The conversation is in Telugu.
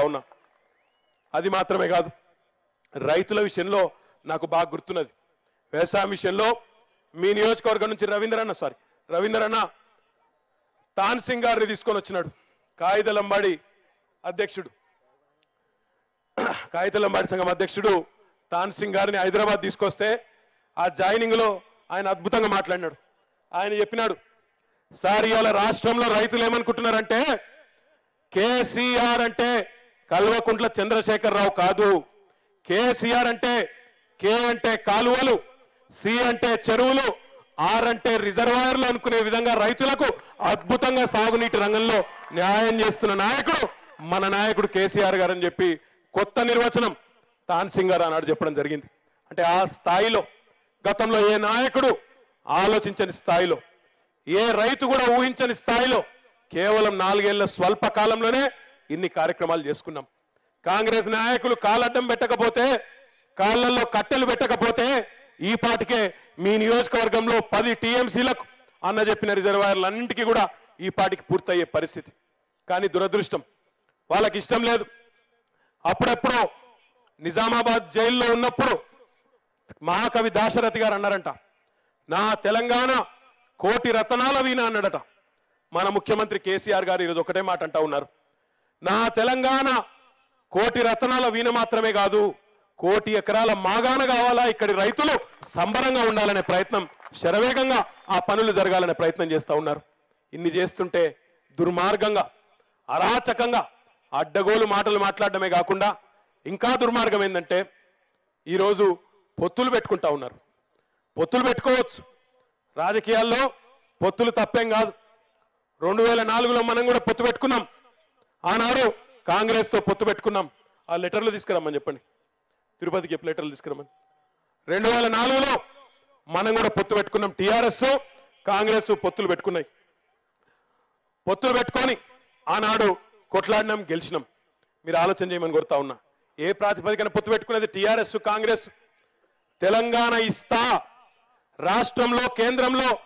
ఉన్నా అది మాత్రమే కాదు. రైతుల విషయంలో నాకు బాగా గుర్తున్నది. వ్యవసాయం విషయంలో మీ నియోజకవర్గం నుంచి రవీంద్రన్న సారీ రవీంద్రన్న తాన్సింగ్ గారిని తీసుకొని వచ్చినాడు. కాగితలంబాడి అధ్యక్షుడు. కాగితలంబాడి సంఘం అధ్యక్షుడు తాన్సింగ్ గారిని హైదరాబాద్ తీసుకొస్తే ఆ జాయినింగ్లో ఆయన అద్భుతంగా మాట్లాడినాడు. ఆయన చెప్పినాడు సార్ ఇవాళ రాష్ట్రంలో రైతులు ఏమనుకుంటున్నారంటే కేసీఆర్ అంటే కల్వకుంట్ల చంద్రశేఖరరావు కాదు. కేసీఆర్ అంటే కే అంటే కాలువలు సి అంటే చెరువులు ఆర్ అంటే రిజర్వాయర్లు అనుకునే విధంగా రైతులకు అద్భుతంగా సాగునీటి రంగంలో న్యాయం చేస్తున్న నాయకుడు మన నాయకుడు కేసీఆర్ గారు అని చెప్పి కొత్త నిర్వచనం తాన్సింగ్ గారు ఆనాడు చెప్పడం జరిగింది. అంటే ఆ స్థాయిలో గతంలో ఏ నాయకుడు ఆలోచించని స్థాయిలో ఏ రైతు కూడా ఊహించని స్థాయిలో కేవలం నాలుగేళ్ళ స్వల్ప కాలంలోనే ఇన్ని కార్యక్రమాలు చేసుకున్నాం. కాంగ్రెస్ నాయకులు కాలడ్డం పెట్టకపోతే కాళ్ళల్లో కట్టెలు పెట్టకపోతే ఈ పాటికే మీ నియోజకవర్గంలో పది టీఎంసీలకు అన్న చెప్పిన రిజర్వాయర్లన్నింటికీ కూడా ఈ పాటికి పూర్తయ్యే పరిస్థితి. కానీ దురదృష్టం వాళ్ళకి ఇష్టం లేదు. అప్పుడెప్పుడో నిజామాబాద్ జైల్లో ఉన్నప్పుడు మహాకవి దాశరథి గారు అన్నారంట నా తెలంగాణ కోటి రతనాల వీణ అన్నాడట. మన ముఖ్యమంత్రి కేసీఆర్ గారు ఈరోజు ఒకటే మాట అంటా ఉన్నారు. నా తెలంగాణ కోటి రతనాల వీణ మాత్రమే కాదు కోటి ఎకరాల మాగాన కావాలా? ఇక్కడి రైతులు సంబరంగా ఉండాలనే ప్రయత్నం శరవేగంగా ఆ పనులు జరగాలనే ప్రయత్నం చేస్తూ ఉన్నారు. ఇన్ని చేస్తుంటే దుర్మార్గంగా అరాచకంగా అడ్డగోలు మాటలు మాట్లాడడమే కాకుండా ఇంకా దుర్మార్గం ఏంటంటే ఈరోజు పొత్తులు పెట్టుకుంటా ఉన్నారు. పొత్తులు పెట్టుకోవచ్చు. రాజకీయాల్లో పొత్తులు తప్పేం కాదు. రెండు వేల నాలుగులో మనం కూడా పొత్తు పెట్టుకున్నాం. ఆనాడు కాంగ్రెస్తో పొత్తు పెట్టుకున్నాం. ఆ లెటర్లు తీసుకురమ్మని చెప్పండి. తిరుపతికి చెప్పి లెటర్లు తీసుకురమ్మని. రెండు వేల నాలుగులో మనం కూడా పొత్తు పెట్టుకున్నాం. టీఆర్ఎస్ కాంగ్రెస్ పొత్తులు పెట్టుకున్నాయి. పొత్తులు పెట్టుకొని ఆనాడు కొట్లాడినాం గెలిచినాం. మీరు ఆలోచన చేయమని కోరుతా ఉన్నా. ఏ ప్రాతిపదికన పొత్తు పెట్టుకునేది టీఆర్ఎస్ కాంగ్రెస్? తెలంగాణ ఇస్తా. రాష్ట్రంలో కేంద్రంలో